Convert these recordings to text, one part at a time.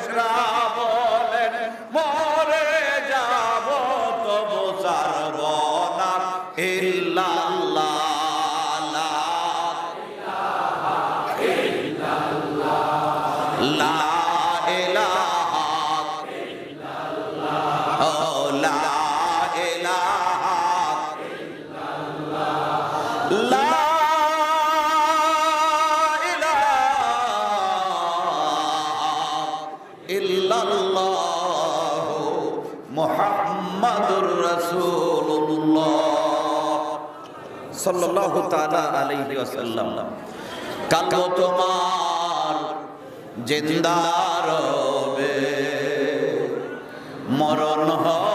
Slavo. ইল্লাল্লাহ মুহাম্মাদুর রাসূলুল্লাহ সাল্লাল্লাহু তাআলা আলাইহি ওয়াসাল্লাম। কালো তোমার জিন্দা রবে মরণ হয়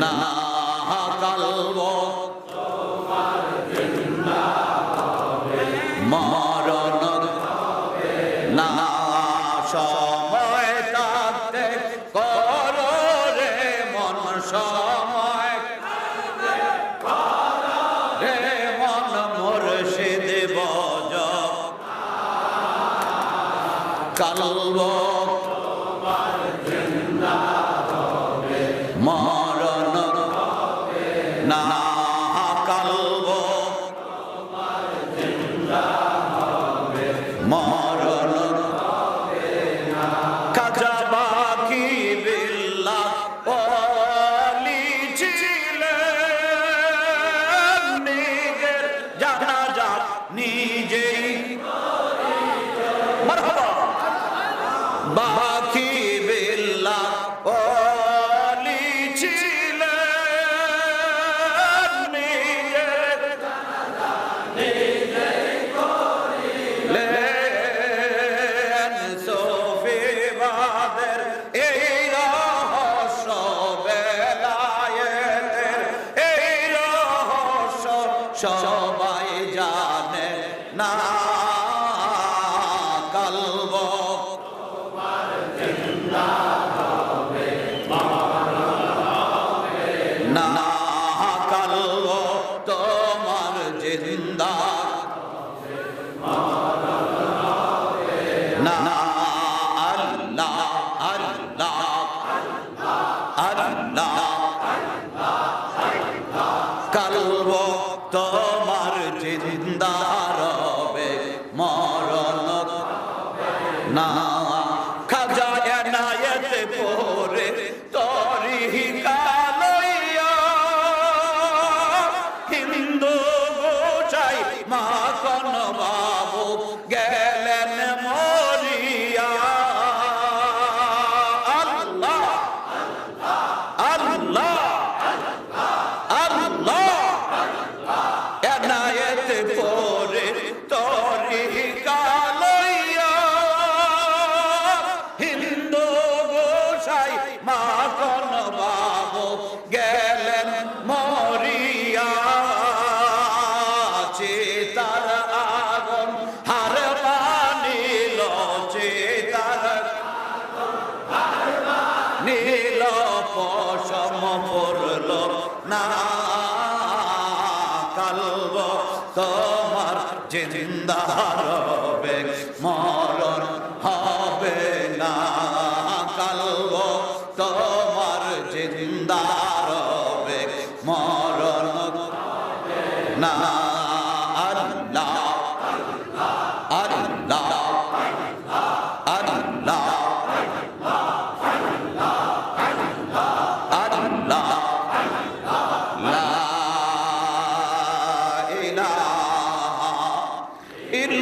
না কালব নিজেই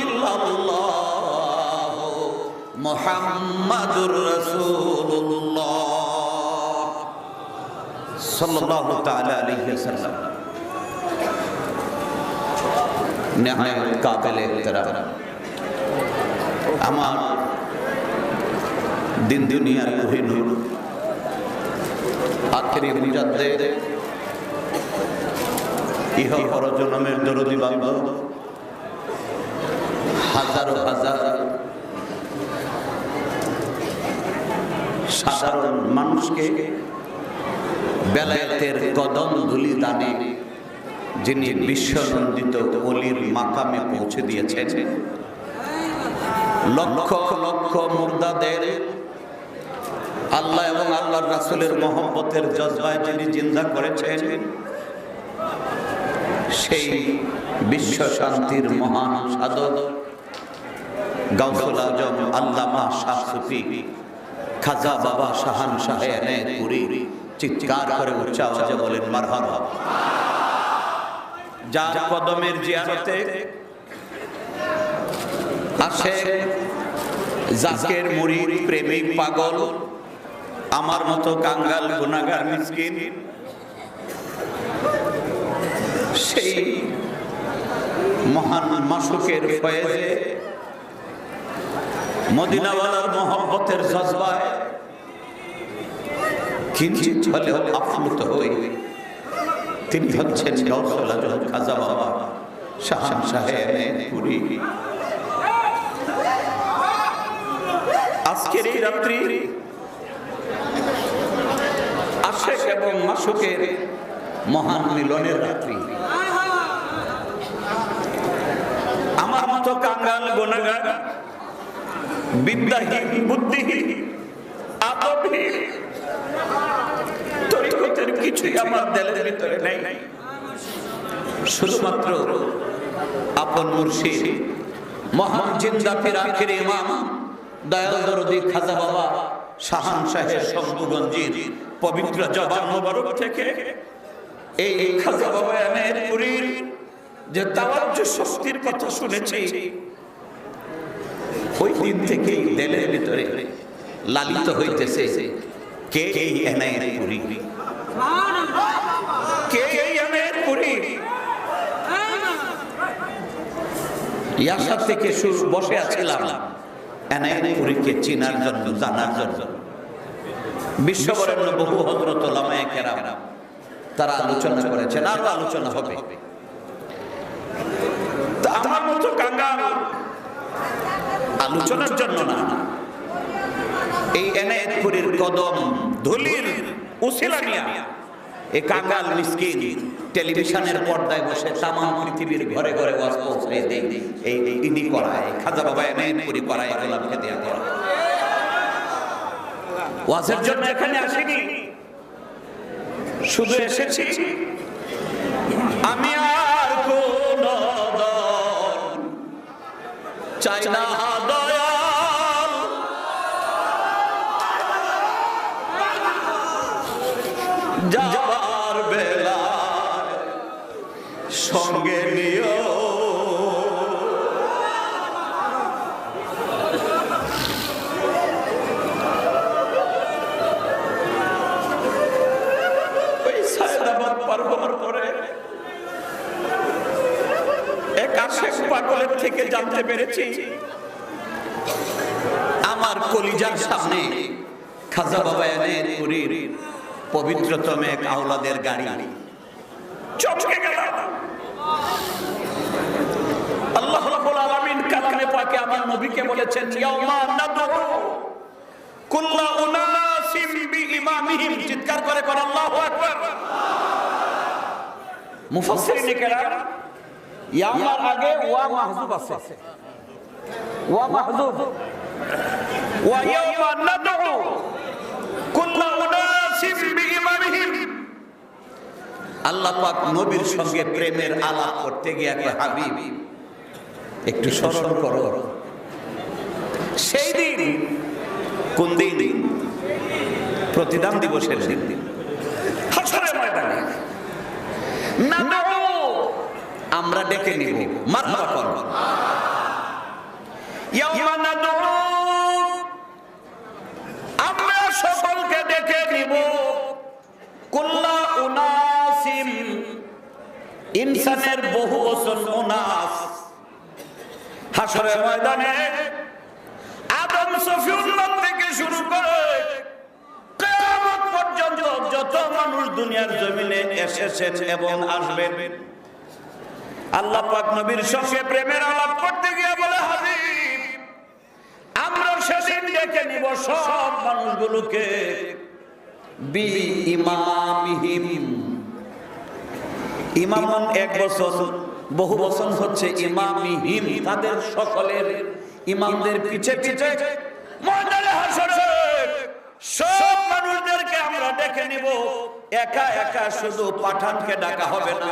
ইল্লাল্লাহ মুহাম্মাদুর আমার দিন দুনিয়ার কোহিনুর আখেরি মুজাদ্দেদ। ইহ পরজনমের দরদি বাংলা হাজারো হাজার সাধারণ মানুষকে বেলায়েতের কদম ধুলি দানে যিনি বিশ্বনন্দিত অলির মাকামে পৌঁছে দিয়েছেন, লক্ষ লক্ষ মুর্দাদের আল্লাহ এবং আল্লাহর রাসূলের মহব্বতের জজবায় যিনি জিন্দা করেছেন, সেই বিশ্ব শান্তির মহান সাধক গাউসুল আজম আল্লামা শাহ সুফি, খাজা বাবা শাহান শাহে পুরী চিৎকার করে উচ্চ আওয়াজে বলেন, মারহাবা। যার কদমের জিয়ারতে আসে জাকের প্রেমিক পাগল, আমার মতো কাঙ্গাল গুনাগার মিসকিন। সেই মহান মাসুকের ফয়েজে মদিনাওয়ালার মহব্বতের জজবায় কিঞ্চিত হলেও আপ্লুত হই তিনি হচ্ছেন গৌসল আজম খাজা বাবা শাহান সাহেব পুরী। আজকের এই রাত্রি আশেক এবং মাসুকের মহান মিলনের রাত্রি। আমার মতো কাঙ্গাল গোনাগার বিদ্যাহীন বুদ্ধিহীন আদবহীন তরিকতের কিছুই আমার দেলের ভিতরে নেই। শুধুমাত্র আপন মুর্শিদ, মহান জিন্দা ফির আখির ইমাম, দয়াল দরদি খাজা বাবা, শাহান সাহেব শম্ভুগঞ্জির পবিত্র জবান মোবারক থেকে এই খাজা বাবা পুরীর যে তাওয়াজ্জ শক্তির কথা শুনেছি ওই দিন থেকেই দেলের ভিতরে লালিত হইতেছে। কে এই এনায়ের পুরী? কে এই এনায়ের পুরী? ইয়াসার থেকে বসে আছিলাম। এনায়ের পুরীকে চিনার জন্য, জানার জন্য। বিশ্ববরেণ্য বহু হজরত লামায় কেরাম তারা আলোচনা করেছেন, আরও আলোচনা হবে। আমার মতো কাঙ্গাল। আলোচনার জন্য না। এই এনায়েতপুরের কদম ধুলির উসিলা নিয়া এ মিসকিন টেলিভিশনের পর্দায় বসে তাম পৃথিবীর ঘরে ঘরে পৌঁছে এই করায়, খাজা বাবা করায় করা ওয়াজের জন্য এখানে আসিনি। শুধু এসেছি। আমি আর কোন চাই না সঙ্গে নিও। থেকে জানতে পেরেছি, আমার সামনে খাজা বাবা পবিত্রতম এক আওলাদের গাড়ি। চমকে গেল আল্লাহ রাব্বুল আলামিন কালামে পাকে আমার নবীকে বলেছেন ইয়াউমা নাদউ কুল্লা উনাসিম বিইমামিহিম। চিৎকার করে কোন আল্লাহু আকবার। মুফাসসিরিন কেরাম ইয়ামার আগে ওয়া মাহযুব আছে। ওয়া মাহযুব ওয়া ইয়াউমা নাদউ কুল্লা উনাসিম বিইমামিহিম আল্লাহ পাক নবীর সঙ্গে প্রেমের আলাপ করতে গিয়ে হাবিব, একটু স্মরণ করো। সেই দিন, কোন দিন? প্রতিদান দিবসের দিন। আমরা ডেকে নিব। মারহাবা কর আমরা সকলকে ডেকে নিব। ইনসানের বহু বচন উনাস হাসরের ময়দানে আদম সফিউল্লাহ থেকে শুরু করে কিয়ামত পর্যন্ত যত মানুষ দুনিয়ার জমিনে এসেছেন এবং আসবেন, আল্লাহ পাক নবীর সঙ্গে প্রেমের আলাপ করতে গিয়ে বলে, হাবিব, আমরা সেদিন ডেকে নিব সব মানুষগুলোকে। বি ইমামিহিম ইমামন এক বছর, বহু বছর হচ্ছে ইমামিহিম তাদের সকলের ইমামদের পিছে পিছে ময়দানে হাসরে। সব মানুষদেরকে আমরা ডেকে নিব। একা একা শুধু পাঠানকে ডাকা হবে না।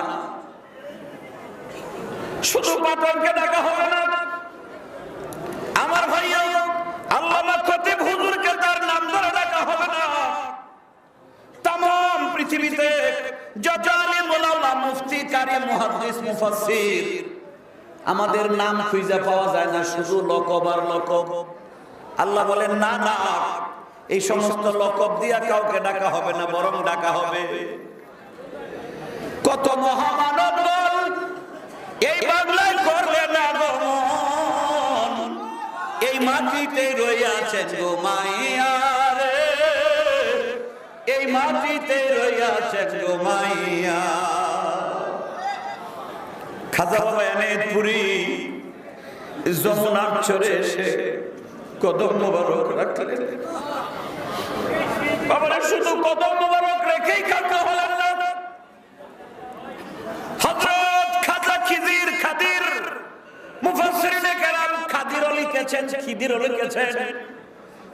শুধু পাঠানকে ডাকা হবে না। আমার ভাইয়া আল্লামা খতিব হুজুরকে তার নাম ধরে ডাকা হবে না। তাম পৃথিবীতে আমাদের নাম খুঁজে পাওয়া যায় না, শুধু লকব আর লকব। আল্লাহ বলেন, না না, এই সমস্ত লকব দিয়া কাউকে ডাকা হবে না, বরং ডাকা হবে। কত মহামানব এই বাংলায় করবে না এই মাটিতে রইয়াছেন গো মাইয়া। মাটিতে রইয়াছেন গো মাইয়া। খাজা যমুনার চরে এসে কদম মোবারক রাখলেন। শুধু কদম মোবারক রেখেই হলেন খিদির লিখেছেন লিখেছেন।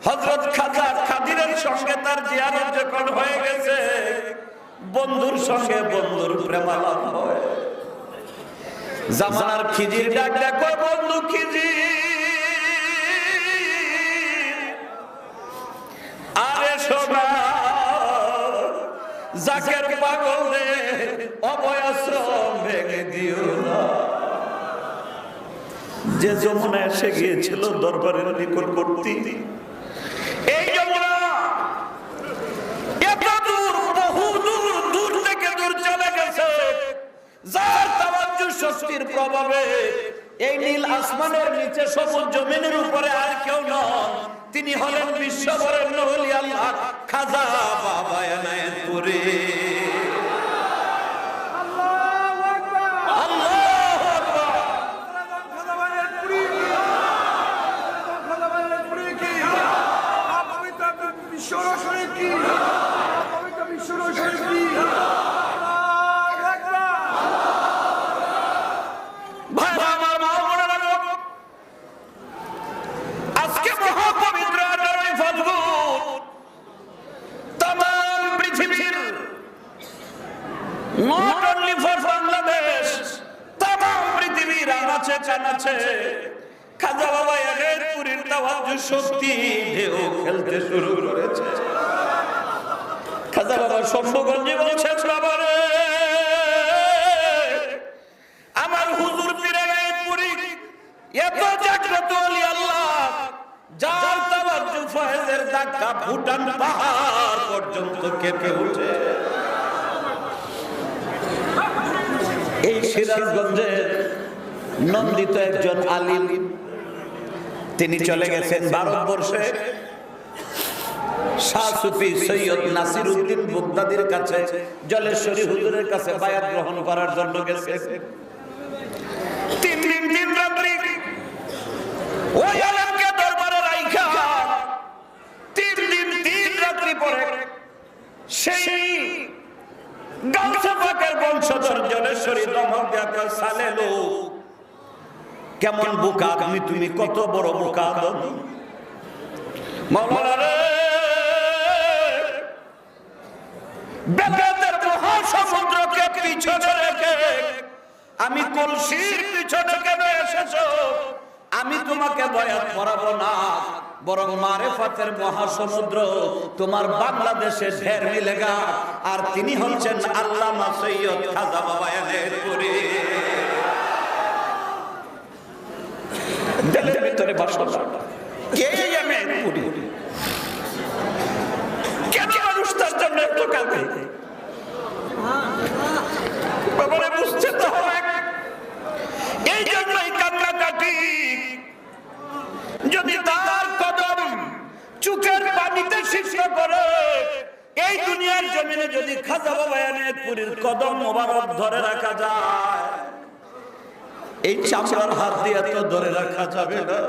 হযরত খাজা খাদিরের সঙ্গে তার জিয়ারত যখন হয়ে গেছে, বন্ধুর সঙ্গে বন্ধুর প্রেমালাপ হয়। জামানার খিজির ডাক দেখো বন্ধু খিজির। আরে সোনা জাকের পাগল রে অবয়াশ্রম ভেঙে দিও না। যে যমুনা এসে গিয়েছিল দরবারের নিকটবর্তী এই যমুনা এত দূর বহু দূর দূর থেকে দূর চলে গেছে যার তাওয়াজ্জু শক্তির প্রভাবে এই নীল আসমানের নিচে সবুজ জমিনের উপরে আর কেউ নন। তিনি হলেন বিশ্ববরণ্য হলি আল্লাহ। খাজা বাবা এনায়েতপুরে আল্লাহু আকবার ভাই আমার মা বোনেরা গো, আজকে মহাপবিত্র আঠারোই ফাল্গুন তাম পৃথিবীর নট অনলি ফর বাংলাদেশ তাম পৃথিবীর আনাচে কানাচে খাজা বাবা এর পুরীর তাওয়াজ্জু শক্তি ঢেউ খেলতে শুরু করেছে। খাজা বাবা শম্ভুগঞ্জে রে আমার হুজুর পীরে পুরী এত জাগ্রত অলি আল্লাহ, যার তাওয়াজ্জু ফয়েজের ধাক্কা ভুটান পাহাড় পর্যন্ত কেঁপে ওঠে এই নন্দিত একজন আলিম তিনি চলে গেছেন ভারতবর্ষে। সৈয়দ নাসির উদ্দিন বুগদাদির কাছে জলেশ্বরী হুজুরের কাছে বায়াত গ্রহণ করার জন্য তিন দিন তিন রাত্রি ওই আলেমকে দরবারে রাইখা। তিন দিন তিন রাত্রি পরে সেই পাকের বংশধর জলেশ্বরী দমক দেখা সালে লোক কেমন বোকা? আদমি তুমি কত বড় বোকা? আমি কলসির পিছনে কেন এসেছ। আমি তোমাকে করাবো না। বরং মহাসমুদ্র তোমার বাংলাদেশে ঢের মিলেগা। আর তিনি হচ্ছেন আল্লামা সৈয়দ খাজা বাবা এনের করে দিলের ভিতরে বাসনা কে জানে পুরি কেন মানুষ তার জন্য এত কাঁদে বাবারে বুঝতে তো হবে এই জন্যই কান্নাকাটি করে এই দুনিয়ার জমিনে যদি খাজা বাবা এনে পুরীর কদম মোবারক ধরে রাখা যায় এই চামড়ার হাত দিয়ে তো ধরে রাখা যাবে না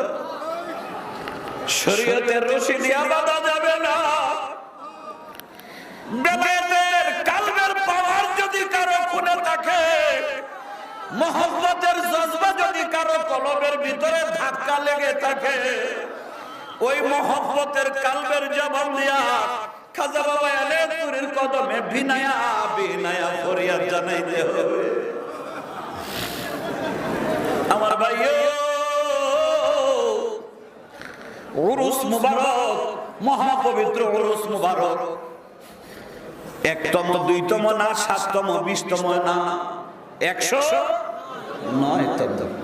শরীয়তের রশি দিয়া বাঁধা যাবে না বেদের কালবের পাওয়ার যদি কারও খুনে থাকে মোহাম্মতের জজবা যদি কারও কলবের ভিতরে ধাক্কা লেগে থাকে। ওই মোহাম্মতের কালবের জবান দিয়া খাজা বাবা এলে পুরীর কদমে বিনায়া বিনায়া ফরিয়াদ জানাইতে হবে। আমার ভাই উরুস মুবারক, মহাপবিত্র উরুস মুবারক। একতম, দুইতম না, সাততম, বিশতম না, একশো নয়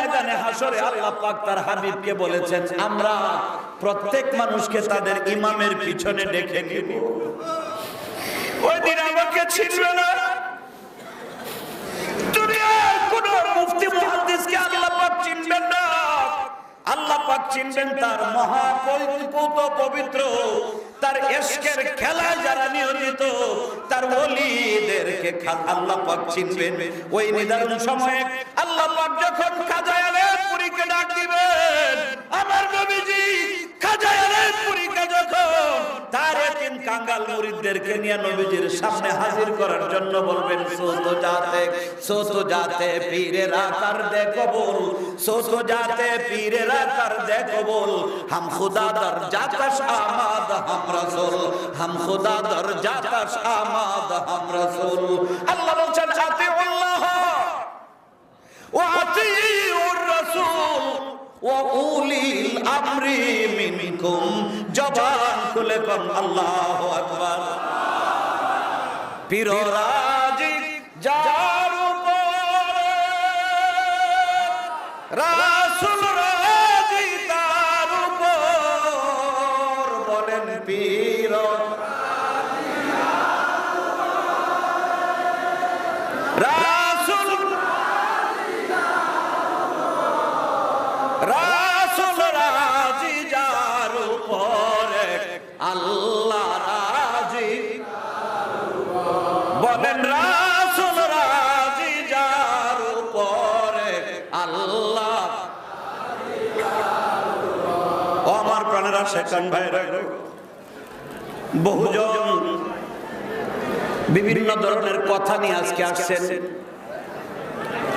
ময়দানে হাসরে আল্লাহ পাক তার হাবিবকে বলেছেন, আমরা প্রত্যেক মানুষকে তাদের ইমামের পিছনে ডেকে নিব। ওই দিন আমাকে ছিনবে না। আল্লাহ পাক চিনবেন তার মহা পবিত্র পবিত্র তার এসকের খেলায় যারা নিয়োজিত তার ওলিদেরকে আল্লাহ পাক চিনবেন। ওই নির্ধারণ সময়ে আল্লাহ পাক যখন খাজায়ালে পুরীকে ডাক দিবেন, আমার নবীজি খাজায়ালে পুরীকে যখন তার একদিন কাঙ্গাল মুরিদদেরকে নিয়ে নবীজির সামনে হাজির করার জন্য বলবেন, সোত যাতে সোত যাতে পীরেরা কার দেখো বল সোত যাতে পীরেরা কার দেখো বল হাম খুদা দর জাতশ আমাদ, হাম রাসূল, হাম খোদা দরজা কা শামাদ হাম রাসূল। আল্লাহ বলছেন, আতিউল্লাহ। ওয়া আতিউর রাসূল। ওয়া উলিল আমরি মিনকুম। জবান খুলে কোন, আল্লাহু আকবার। পীররাজি যার উপরে রাজ আল্লাহ রাজি। বলেন, রাসূল রাজি, যার উপরে আল্লাহ আমার প্রাণেরা সেখান ভাইরা বহুজন বিভিন্ন ধরনের কথা নিয়ে আজকে আসছেন।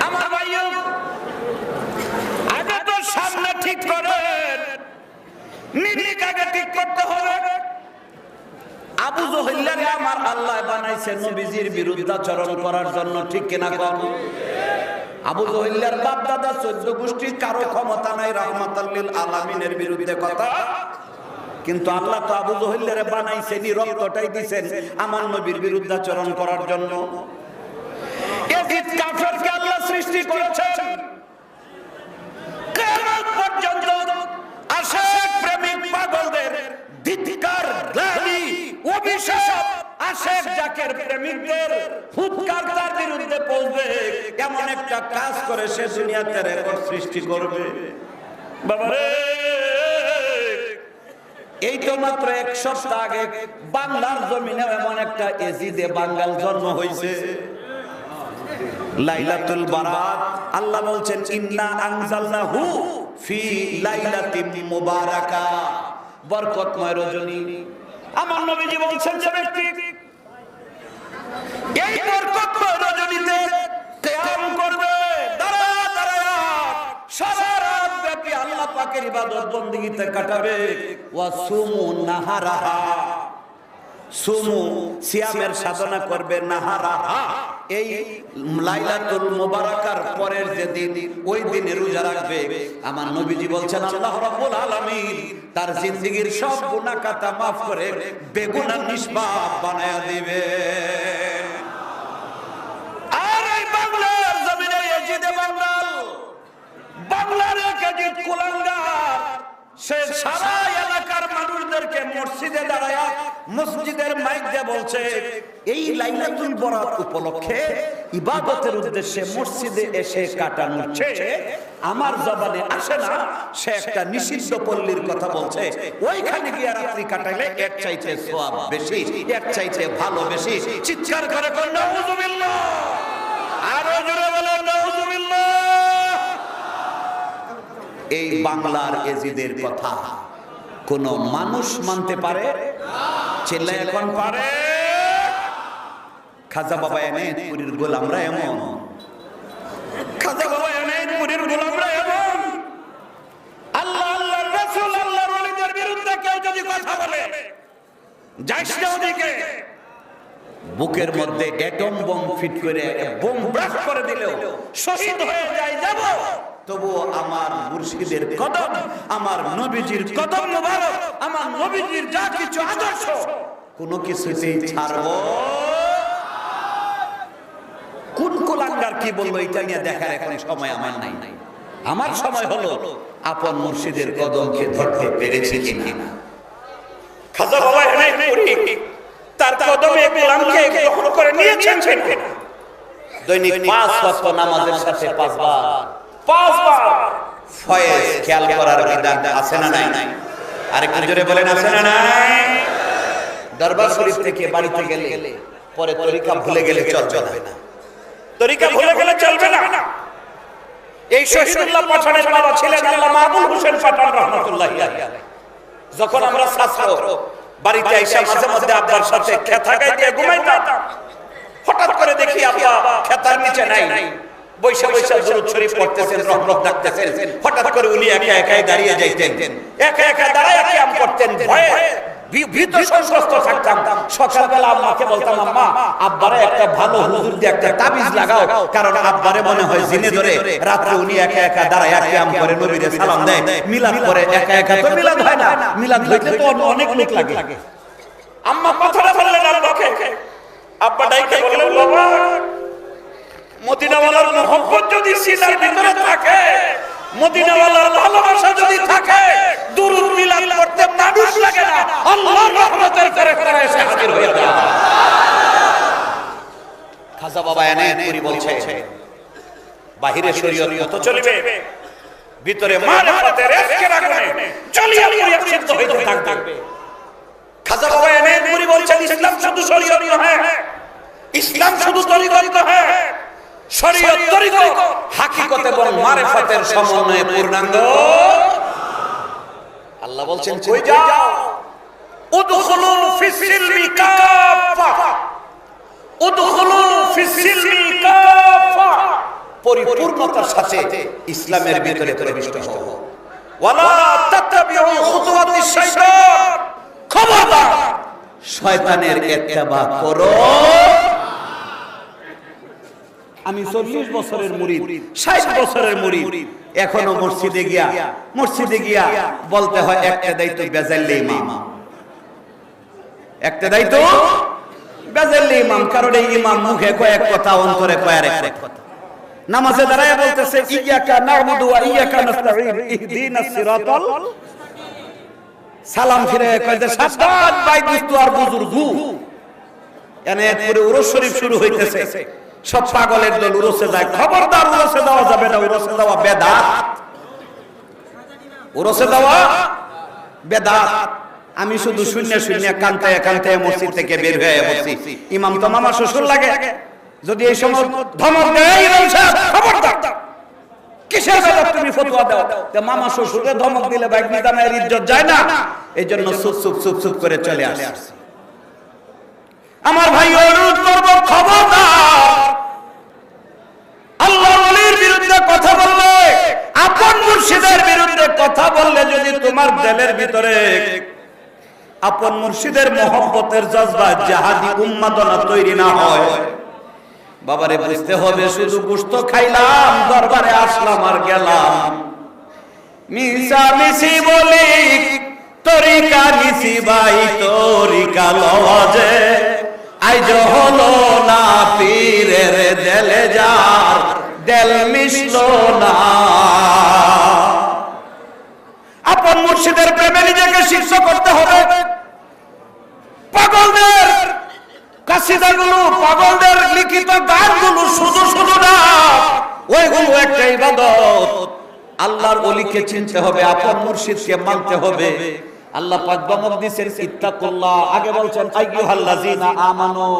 আমার ভাইও তো সামনে ঠিক করেন নিজেক আগে ঠিক করতে হবে। আবু জহিল্লারে আমার আল্লাহ বানাইছে নবীজির বিরুদ্ধাচরণ করার জন্য, ঠিক কিনা কম? আবু জহিল্লার বাপ দাদা চোদ্দ গোষ্ঠী কারও ক্ষমতা নাই রহমাতাল্লিল আলামিনের বিরুদ্ধে কথা। কিন্তু আল্লাহ তো আবু জহিল্লারে বানাইছেন রক্তটাই দিছেন আমার নবীর বিরুদ্ধাচরণ করার জন্য। কাফেরকে আল্লাহ সৃষ্টি করেছেন কিয়ামত পর্যন্ত আশেক প্রেমিক পাগলদের ধিক্কার গ্লানি আশেক জাকের প্রেমিকদের হুৎকার তার বিরুদ্ধে পৌঁছবে এমন একটা কাজ করে সে দুনিয়াতে রেকর্ড সৃষ্টি করবে। বাবারে এই তো মাত্র এক সপ্তাহ আগে বাংলার জমিনে এমন একটা এজিদে বাঙ্গাল জন্ম হয়েছে লাইলাতুল বারাত, আল্লাহ বলছেন, ইন্না আনজালনাহু ফি লাইলাতিন মুবারাকা। বরকতময় রজনী। আমার নবীজি বলছেন যে ব্যক্তি এই রজনীতে কেয়াম করবে। দাঁড়া দাঁড়া, সারা রাত ব্যাপী আল্লাহ পাকের ইবাদত কাটাবে। ওয়া সুমু নাহারাহা। সুমু সিয়ামের সাধনা করবে নাহারাহা। এই লাইলাতুল মুবারাকার পরের যে দিন, ওই দিনে রোজা রাখবে। আমার নবীজি বলছেন, আল্লাহ রাব্বুল আলামিন তার জিন্দেগীর সব গুনাহ কাতা maaf করে বেগুনা নিষ্পাপ বানায়া দিবে বাংলার এক এজিদ কুলাঙ্গার, সে সারা এলাকার মানুষদেরকে মসজিদে দাঁড়ায় মসজিদের মাইক দিয়ে বলছে, এই লাইলাতুল বরাত উপলক্ষে ইবাদতের উদ্দেশ্যে মসজিদে এসে কাটানোর চেয়ে আমার জবানে আসে না, সে একটা নিষিদ্ধ পল্লীর কথা বলছে। ওইখানে গিয়ে রাত্রি কাটাইলে এর চাইতে সোয়াব বেশি এক চাইতে ভালো বেশি। চিৎকার করে কোন নাউজুবিল্লাহ! আরও জোরে বলেন এই বাংলার এজিদের কথা। কোন মানুষ মানতে পারে? ছেলে এখন পারে। খাজা বাবা এনে পুরীর গোলামরা এমন। খাজা বাবা এনে পুরীর গোলামরা এমন। আল্লাহ আল্লাহ, রাসূল, আল্লাহর ওলিদের বিরুদ্ধে কেউ যদি কথা বলে, যাইস না ওদিকে। বুকের মধ্যে অ্যাটম বম ফিট করে বোম ব্রাশ করে দিলেও শহীদ হয়ে যায়, যাব। তবুও আমার মুর্শিদের কদম আমার নবীজির কদম মোবারক আমার নবীজির যা কিছু আদর্শ কোনো কিছুতেই ছাড়ব। কোন কুলাঙ্গার কি বলব এটা নিয়ে দেখার এখানে সময় আমার নাই। আমার সময় হলো আপন মুর্শিদের কদমকে ধরতে পেরেছি কিনা। খাজা বাবা এনে তার কদমে গোলামকে গ্রহণ করে নিয়েছেন দৈনিক পাঁচ ওয়াক্ত নামাজের সাথে পাঁচবার। পাঁচবার ফয়েজ খেয়াল করার বিধান আছে না নাই? আরেকটু জোরে বলেন আছে না নাই? দরবার শরীফ থেকে বাড়িতে গেলে পরে তরিকা ভুলে গেলে চলবে না। তরিকা ভুলে গেলে চলবে না। এই শহীদুল্লাহ পাঠানের বাবা ছিলেন আল্লাহ মাহবুব হোসেন পাঠান রহমতুল্লাহ যখন আমরা ছাত্র বাড়িতে মাঝে আব্বার সাথে গাইতে ঘুমাইতাম। হঠাৎ করে দেখি আব্বা খেতার নিচে নাই। বৈশা বৈশা দরুদ শরীফ পড়তেছেন রহমত ডাকতেছেন। হঠাৎ করে উনি একা একাই দাঁড়িয়ে যাইতেন। একা একা দাঁড়ায় কিয়াম করতেন। ভয়ে ভী- ভীত সন্ত্রস্ত থাকতাম। সকালবেলা আম্মাকে বলতাম আম্মা আব্বারে একটা ভালো হুজুর দিয়ে একটা তাবিজ লাগাও। কারণ আব্বারে মনে হয় জিনে ধরে রাত্রে উনি একা একা দাঁড়ায় কিয়াম করে নবীরে সালাম দেয়। মিলাদ করে একা একা তো মিলাদ হয় না। মিলাদ হইতে তো অনেক লোক লাগে। আম্মা কথাটা বললেন আব্বাকে। আব্বা ডাইকে বললেন বাবা মদিনাওয়ালার মোহব্বত যদি সিনার ভিতরে থাকে, মদিনাওয়ালার ভালোবাসা যদি থাকে, দুরুদ মিলাদ করতে মানুষ লাগে না। আল্লাহর রহমতের ফেরেশতারা এসে হাজির হয়ে যায়। খাজা বাবা এনে পুরি বলছে, বাহিরে শরীয়ত কত চলবে। ভিতরে মানবতের এসকের আগুনে জ্বলিয়ে পুড়িয়ে সিদ্ধ হইতে থাকবে। খাজা বাবা এনে পুরি বলছেন, ইসলাম শুধু শরীয়ত নয় ইসলাম শুধু তরিকত নয় শরীয়ত তরিকত হাকিকত এবং মারেফতের সমন্বয়ে পূর্ণাঙ্গ। আল্লাহ বলছেন কই যাও? উদখুলু ফিসিলমি কাফা উদখুলু ফিসিলমি কাফা পরিপূর্ণতার সাথে ইসলামের ভিতরে প্রবিষ্ট হও। ওয়ালা তাত্তাবিউ খুতুওয়াতি শাইতান খবরদার। শয়তানের ইত্তেবা করো। আমি চল্লিশ বছরের মুরিদ ষাট বছরের মুরিদ। এখনও মসজিদে গিয়া মসজিদে গিয়া বলতে হয় একটা দায়িত্ব বেজাল্লে ইমাম। একটা দায়িত্ব? বেজাল্লে ইমাম কারণ এই ইমাম মুখে কয়েক কথা অন্তরে কয়েক কথা। নামাজে দাঁড়ায় বলতেছে ইয়াকা না'বুদু ওয়া ইয়াকা নাস্তাঈন ইহদিনাস সিরাতাল সালাম ফিরে যে সাবধান ভাই দুস্তু আর বুজুর্গু। এনে পুরো উরস শরীফ শুরু হইতেছে। সব পাগলের দল উরসে যায়। খবরদার উরসে দেওয়া যাবে না, উরসে দেওয়া বেদাত। উরসে দেওয়া বেদাত। আমি শুধু শূন্য শূন্য কান্তায় কান্তায় মসজিদ থেকে বের হয়ে বসছি ইমাম তো মামা শ্বশুর লাগে। যদি এই সময় ধমক দেয়, ইমাম সাহেব, খবরদার। কিসের বেদাত তুমি ফতোয়া দাও? তে মামা শ্বশুরে ধমক দিলে বাইক নিদানের ইজ্জত যায় না। এই জন্য চুপ চুপ চুপ চুপ করে চলে আসছে। আমার ভাই অনুরোধ করব, খবরদার আল্লাহ ওলির বিরুদ্ধে কথা বললে আপন মুর্শিদের বিরুদ্ধে কথা বললে যদি তোমার দিলের ভিতরে আপন মুর্শিদের মহব্বতের জজবা জাহাদি উন্মাদনা তৈরি না হয়, বাবারে বুঝতে হবে, শুধু গুস্ত খাইলাম, দরবারে আসলাম আর গেলাম। মিশা মিশি বলি, তরিকা নিশি ভাই, তরিকা লওয়াজে। আইজ হলো না পীরের দেলে যার, দেল মিশলো না আপন মুর্শিদের প্রেমে নিজেকে শীর্ষ করতে হবে। পাগলদের কাসিদাগুলো পাগলদের লিখিত গানগুলো শুধু শুধু না, ওইগুলো একটা ইবাদত। আল্লাহর ওলিকে চিনতে হবে, আপন মুর্শিদকে মানতে হবে। আল্লাহ পাক দমক দিয়েছেন ইত্তাকুল্লাহ, আগে বলছেন, আইয়ুহাল্লাযিনা আমানু।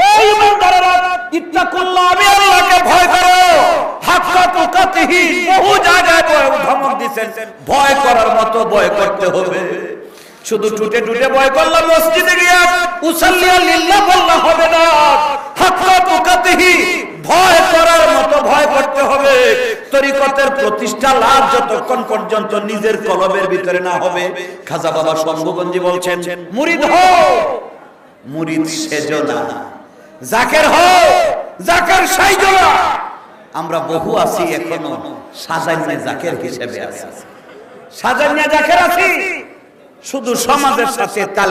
ও ইমানদারেরা, ইত্তাকুল্লাহ, আমি আল্লাহকে ভয় করো। ভয় করার মতো ভয় করতে হবে। শুধু টুটে করলাম হবে না। ভয় করার মতো ভয় করতে হবে। প্রতিষ্ঠা লাভ যতক্ষণ পর্যন্ত নিজের কলবের ভিতরে না হবে। খাজা বাবা শম্ভুগঞ্জি বলছেন, মুরিদ হও, মুরিদ সেজো না জাকের হও, জাকের সাইজলা আমরা বহু আছি এখনও সাজান্য জাকের হিসেবে আছি। সাজান্য জাকের আছি, শুধু সমাজের সাথে তাল